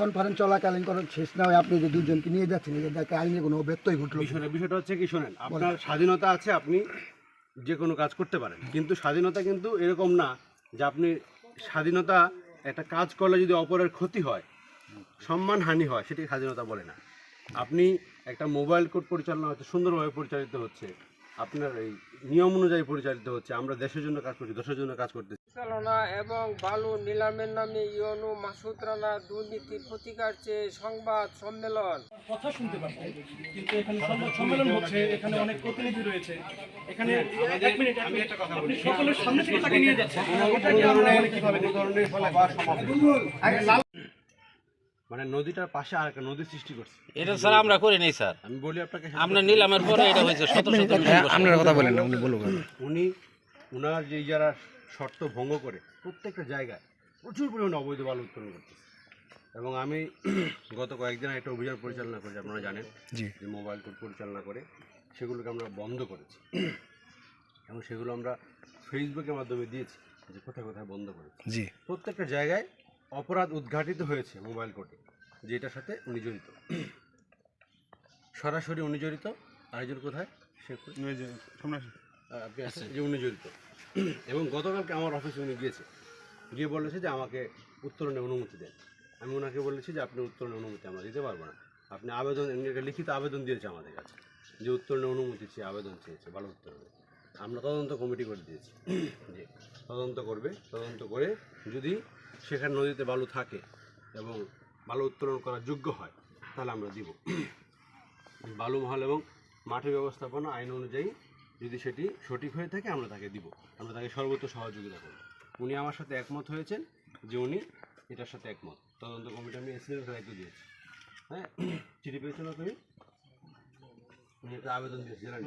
Conference চলাকালীন কোনো শেষ না হয়ে আপনি যে দুজনকে নিয়ে যাচ্ছেন এটাকে আইনে কোনো ব্যত্যয় ঘটলো বিষয়টা বিষয়টা হচ্ছে কি শোনেন আপনার স্বাধীনতা আছে আপনি যে কোনো কাজ করতে পারেন। কিন্তু স্বাধীনতা কিন্তু এরকম না যে আপনি স্বাধীনতা একটা কাজ করলে যদি অপরের ক্ষতি হয় সম্মান হানি হয় সেটাকে স্বাধীনতা বলে না। আপনি একটা মোবাইল কোড পরিচালনা হচ্ছে সুন্দরভাবে পরিচালিত হচ্ছে আপনার এই নিয়ম অনুযায়ী পরিচালিত হচ্ছে আমরা দেশের জন্য কাজ করছি দেশের জন্য কাজ করতেছি। পরিচালনা এবং বালু নিলামের নামে ইয়নু মাসুদ রানা দুর্নীতির প্রতিকার চেয়ে সংবাদ সম্মেলন। কথা শুনতে পাচ্ছি কিন্তু এখানে সংবাদ সম্মেলন হচ্ছে এখানে অনেক প্রতিনিধি রয়েছে। এখানে এক মিনিট সকলের সামনে থেকে তাকে নিয়ে আমরা মানে। মানে নদীটার পাশে আর একটা নদী সৃষ্টি করছে। এটা স্যার আমরা করি নাই স্যার। আমি বলি আপনাকে আমরা নিলামের পরে এটা হয়েছে শত শত আপনার কথা বলেন না উনি বলুন উনি ওনার যে যারা শর্ত ভঙ্গ করে প্রত্যেকটা জায়গায় প্রচুর পরিমাণে অবৈধ বালু উত্তোলন করতেছে এবং আমি গত কয়েকদিন একটা অভিযান পরিচালনা করেছি আপনারা জানেন যে মোবাইল কোড পরিচালনা করে সেগুলোকে আমরা বন্ধ করেছি। এবং সেগুলো আমরা ফেসবুকের মাধ্যমে দিয়েছি যে কোথায় কোথায় বন্ধ করেছি। জি। প্রত্যেকটা জায়গায় অপরাধ উদ্ঘাটিত হয়েছে মোবাইল কোর্টে যেটার সাথে উনি জড়িত। সরাসরি উনি জড়িত আরেকজন কোথায়? সে যে উনি জড়িত এবং গতকালকে আমার অফিসে উনি গিয়েছে। গিয়ে বলেছে যে আমাকে উত্তরণের অনুমতি দেন। আমি ওনাকে বলেছি যে আপনি উত্তরণের অনুমতি আমরা দিতে পারব না। আপনি আবেদন একটা লিখিত আবেদন দিয়েছে আমাদের কাছে যে উত্তরণের অনুমতি চেয়ে আবেদন চেয়েছে ভালো উত্তরণে আমরা তদন্ত কমিটি করে দিয়েছি। যে তদন্ত করবে তদন্ত করে যদি সেখানে নদীতে বালু থাকে এবং বালু উত্তোলন করার যোগ্য হয় তাহলে আমরা দিব। বালু মহল এবং মাঠের ব্যবস্থাপনা আইন অনুযায়ী যদি সেটি সঠিক হয়ে থাকে আমরা তাকে দিব। আমরা তাকে সর্বোচ্চ সহযোগিতা করব। উনি আমার সাথে একমত হয়েছেন যে উনি এটার সাথে একমত। তদন্ত কমিটি আমি এসিডেন্ট দায়িত্ব দিয়েছি। হ্যাঁ? চিঠি পেয়েছেন না তুমি? উনি একটা আবেদন দিয়েছে জানেন?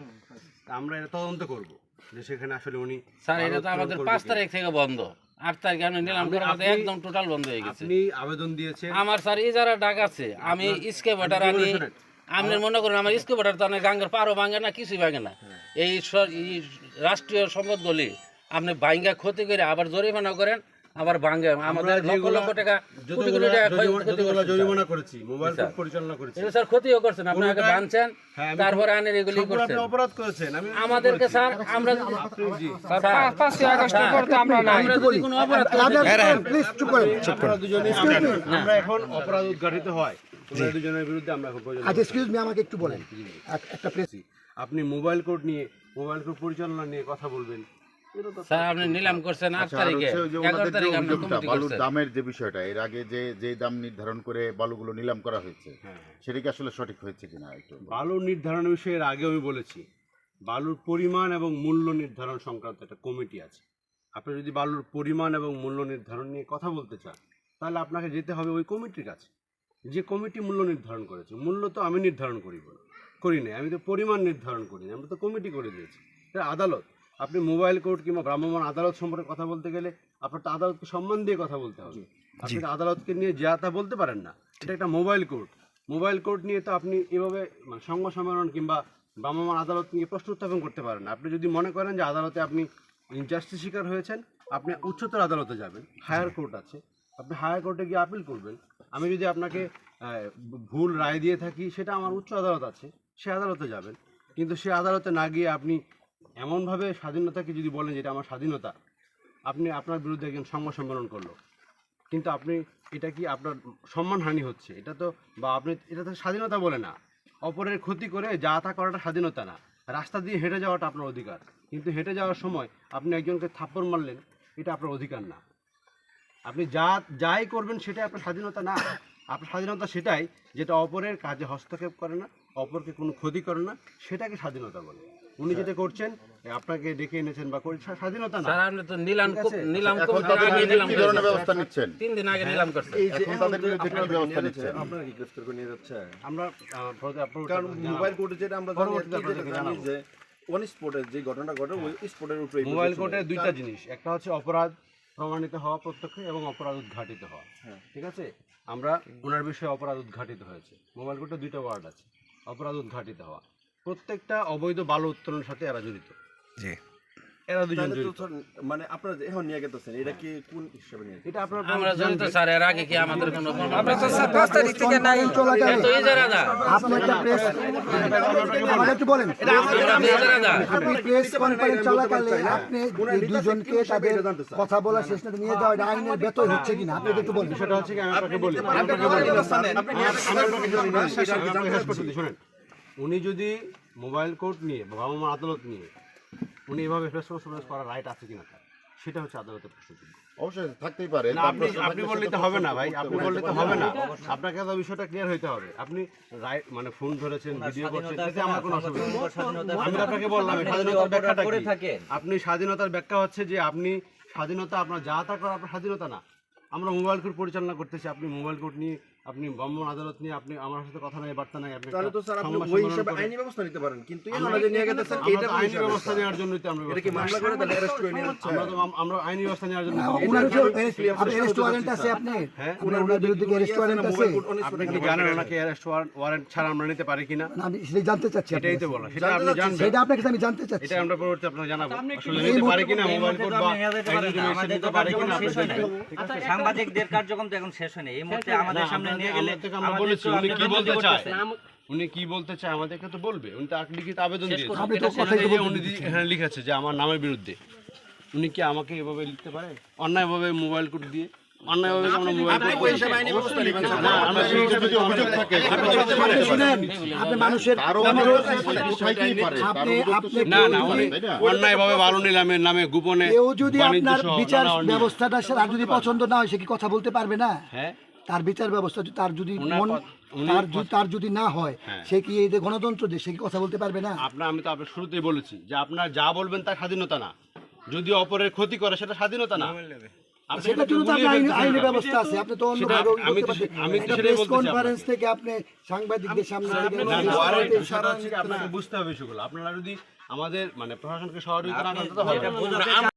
আমরা এটা তদন্ত করব যে সেখানে আসলে উনি স্যার এটা তো আমাদের পাঁচ তারিখ থেকে বন্ধ। আট তারিখে আমরা নিলাম আপনি- একদম টোটাল বন্ধ হয়ে গেছে। আপনি আবেদন দিয়েছেন। আমার স্যার ইজারা ডাক আছে আমি স্কে ভোটার আনি। আপনি মনে করেন আমার স্কে ভোটার তো অনেক গাঙ্গের পারও ভাঙে না কিছুই ভাঙে না এই রাষ্ট্রীয় সম্পদগুলি আপনি ভাঙ্গা ক্ষতি করে আবার জরিমানা করেন আবার ভাঙ্গে আমাদের লক্ষ লক্ষ টাকা কোটি কোটি টাকা জরিমানা- করেছি মোবাইল। পরিচালনা করেছি স্যার ক্ষতিও করছেন আপনি আগে হ্যাঁ, আমি- তারপরে আনের এগুলি করছেন আপনি অপরাধ করেছেন আমি আমাদেরকে স্যার আমরা জি স্যার, পাঁচই আগস্টের পর তো আমরা নাই আমরা যদি কোনো অপরাধ করি প্লিজ চুপ করেন আপনারা দুজনে আমরা এখন অপরাধ উদ্ঘাটিত হয় তোমরা দুজনের বিরুদ্ধে আমরা এখন প্রয়োজন আচ্ছা এক্সকিউজ মি আমাকে একটু বলেন। একটা প্রেস আপনি মোবাইল কোড নিয়ে মোবাইল কোড পরিচালনা নিয়ে কথা বলবেন। স্যার আপনি নিলাম করছেন আট আচ্ছা, তারিখে। হচ্ছে ওই যে এগারো তারিখে আমরা কমিটি বালুর দামের যে বিষয়টা এর আগে যে যে দাম নির্ধারণ করে বালুগুলো নিলাম করা হয়েছে হ্যাঁ, সেটা কি আসলে সঠিক হয়েছে কিনা একটু বালু নির্ধারণ বিষয়ে এর আগে আমি বলেছি বালুর পরিমাণ এবং মূল্য নির্ধারণ সংক্রান্ত একটা কমিটি আছে। আপনি যদি বালুর পরিমাণ এবং মূল্য নির্ধারণ নিয়ে কথা বলতে চান তাহলে আপনাকে যেতে হবে ওই কমিটির কাছে। যে কমিটি মূল্য নির্ধারণ করেছে মূল্য তো আমি নির্ধারণ করিব করি নাই আমি তো পরিমাণ নির্ধারণ করি না আমি তো কমিটি করে দিয়েছি। এটা আদালত আপনি মোবাইল কোর্ট কিংবা ভ্রাম্যমাণ আদালত সম্পর্কে কথা বলতে গেলে আপনার তো আদালতকে সম্মান দিয়ে কথা বলতে হবে। আপনি তো আদালতকে নিয়ে যা তা বলতে পারেন না এটা একটা মোবাইল কোর্ট। মোবাইল কোর্ট নিয়ে তো আপনি এভাবে মানে সংবাদ সম্মেলন কিংবা ভ্রাম্যমাণ আদালত নিয়ে প্রশ্ন উত্থাপন করতে পারেন না। আপনি যদি মনে করেন যে আদালতে আপনি ইনজাস্টিস শিকার হয়েছেন আপনি উচ্চতর আদালতে যাবেন হায়ার কোর্ট আছে আপনি হায়ার কোর্টে গিয়ে আপিল করবেন আমি যদি আপনাকে ভুল রায় দিয়ে থাকি, সেটা আমার উচ্চ আদালত আছে, সে আদালতে যাবেন। কিন্তু সে আদালতে না গিয়ে আপনি এমনভাবে স্বাধীনতাকে যদি বলেন যে এটা আমার স্বাধীনতা, আপনি আপনার বিরুদ্ধে একজন সংবাদ সম্মেলন করল। কিন্তু আপনি, এটা কি আপনার সম্মানহানি হচ্ছে? এটা তো, বা আপনি, এটা তো স্বাধীনতা বলে না। অপরের ক্ষতি করে যা তা করাটা স্বাধীনতা না। রাস্তা দিয়ে হেঁটে যাওয়াটা আপনার অধিকার। কিন্তু হেঁটে যাওয়ার সময় আপনি একজনকে থাপ্পড় মারলেন, এটা আপনার অধিকার না। আপনি যা যাই করবেন সেটাই আপনার স্বাধীনতা না। আপনার স্বাধীনতা সেটাই যেটা অপরের কাজে হস্তক্ষেপ করে না অপরকে কোনো ক্ষতি করে না সেটাকে স্বাধীনতা বলে। উনি যেটা করছেন আপনাকে ডেকে এনেছেন বা করে স্বাধীনতা না। স্যার আপনি তো নিলাম নিলাম এখন কমিটির আগে নিলাম কি ধরনের ব্যবস্থা নিচ্ছেন? তিন দিন আগে নিলাম করছেন এখন তাদের বিরুদ্ধে কি ব্যবস্থা নিচ্ছেন? আপনারা কি গ্রেফতার করে নিয়ে যাচ্ছে। আমরা কারণ মোবাইল কোর্টে যেটা আমরা জানি। যে ওয়ান স্পটের যে ঘটনা ঘটে ওই স্পটের উপরে মোবাইল কোর্টে দুইটা জিনিস। একটা হচ্ছে অপরাধ প্রমাণিত হওয়া প্রত্যক্ষ এবং অপরাধ উদ্ঘাটিত হওয়া। হ্যাঁ। ঠিক আছে? আমরা ওনার বিষয়ে অপরাধ উদ্ঘাটিত হয়েছে। মোবাইল কোর্টে দুইটা ওয়ার্ড আছে। অপরাধ উদ্ঘাটিত হওয়া। প্রত্যেকটা অবৈধ বালু উত্তোলনের সাথে এরা জড়িত। জি। এরা দুজন মানে আপনারা এখন নিয়ে গেতেছেন এটা কি কোন হিসাবে নিয়ে এটা আপনার আমরা জড়িত স্যার এর আগে কি আমাদের কোনো আমরা তো স্যার পাঁচ তারিখ থেকে নাই। তো এই দা আপনি একটা প্রেস আমাকে একটু বলেন। আমরা এই যারা দা আপনি প্রেস কনফারেন্স চলাকালে আপনি দুজনকে তাদের কথা বলা শেষ না নিয়ে যাওয়া এটা আইনের ব্যতয় হচ্ছে কিনা? আপনি একটু বলেন। সেটা হচ্ছে কি আমি আপনাকে বলি। আমি আপনাকে বলি। উনি যদি মোবাইল কোর্ট নিয়ে বা ভ্রাম্যমাণ আদালত নিয়ে উনি এভাবে প্রেস কনফারেন্স করার রাইট আছে কিনা? তার সেটা হচ্ছে আদালতের প্রশ্নযোগ্য অবশ্যই থাকতেই পারে। আপনি আপনি বললে তো হবে না ভাই আপনি বললে তো হবে না। আপনাকে তো বিষয়টা ক্লিয়ার হইতে হবে। আপনি রাইট মানে ফোন ধরেছেন ভিডিও করছেন এতে আমার কোনো অসুবিধা আমি আপনাকে বললাম স্বাধীনতার ব্যাখ্যাটা কি আপনি স্বাধীনতার ব্যাখ্যা হচ্ছে যে আপনি স্বাধীনতা আপনার যা তা করার আপনার স্বাধীনতা না। আমরা মোবাইল কোর্ট পরিচালনা করতেছি আপনি মোবাইল কোর্ট নিয়ে আপনি ব্রাহ্মণ আদালত নিয়ে আপনি আমার সাথে কথা নাই বার্তা নাই আপনি তাহলে তো স্যার আপনি ওই হিসাবে আইনি ব্যবস্থা নিতে পারেন কিন্তু আমরা- যে নিয়ে গেতেছেন আমরা এটা আইনি ব্যবস্থা? নেওয়ার জন্যই তো আমরা এটা কি মামলা করে তাহলে অ্যারেস্ট করে নিয়ে যাচ্ছে আমরা তো আমরা আইনি ব্যবস্থা নেওয়ার জন্য ওনার আপনি অ্যারেস্ট ওয়ারেন্ট আছে আপনি হ্যাঁ? ওনার ওনার বিরুদ্ধে কি অ্যারেস্ট ওয়ারেন্ট আছে? আপনি কি জানেন ওনাকে অ্যারেস্ট ওয়ারেন্ট ছাড়া আমরা নিতে পারি কিনা? না, আমি সেটাই জানতে চাচ্ছি এটাই তো বলা সেটা আপনি জানবেন। সেটা আপনার কাছে আমি জানতে চাচ্ছি। এটা আমরা পরবর্তী আপনাকে জানাব। আসলে নিতে পারি কিনা মোবাইল কোড বা আইনি নিতে পারি কিনা আপনি সাংবাদিকদের কার্যক্রম তো এখন শেষ হয়নি এই মুহূর্তে আমাদের সামনে নিয়ে আমরা বলেছি উনি কি বলতে চায়? উনি কি বলতে চায় আমাদেরকে তো বলবে উনি তো লিখিত আবেদন দিয়েছে। আপনি তো সেটা কথাই তো দিয়ে বলতে উনি দি- লিখেছে যে আমার নামের বিরুদ্ধে। উনি কি আমাকে এভাবে লিখতে পারে? অন্যায়ভাবে মোবাইল কোড দিয়ে? নামে গোপনে যদি আপনার বিচার ব্যবস্থাটা যদি পছন্দ না হয় সে কি কথা বলতে পারবে না? হ্যাঁ। তার বিচার ব্যবস্থা তার যদি মন তার যদি তার যদি না হয় হ্যাঁ। সে কি এই যে গণতন্ত্র দেশ সে কি কথা বলতে পারবে না? আপনার আমি তো আপনার শুরুতেই বলেছি যে আপনার যা বলবেন তার স্বাধীনতা না। যদি অপরের ক্ষতি করে সেটা স্বাধীনতা না। সেটার জন্য তো আইন আইনি ব্যবস্থা আছে। আপনি তো অন্য আমি তো পারতেন। সে- আমি তো একটা সেটাই প্রেস কনফারেন্স থেকে আপনি সাংবাদিকদের সামনে থেকে না, না, বলতে- বিষয়টা হচ্ছে কি আপনাকে বুঝতে হবে সেগুলো আপনারা যদি আমাদের মানে প্রশাসনকে সহযোগিতা না হবে।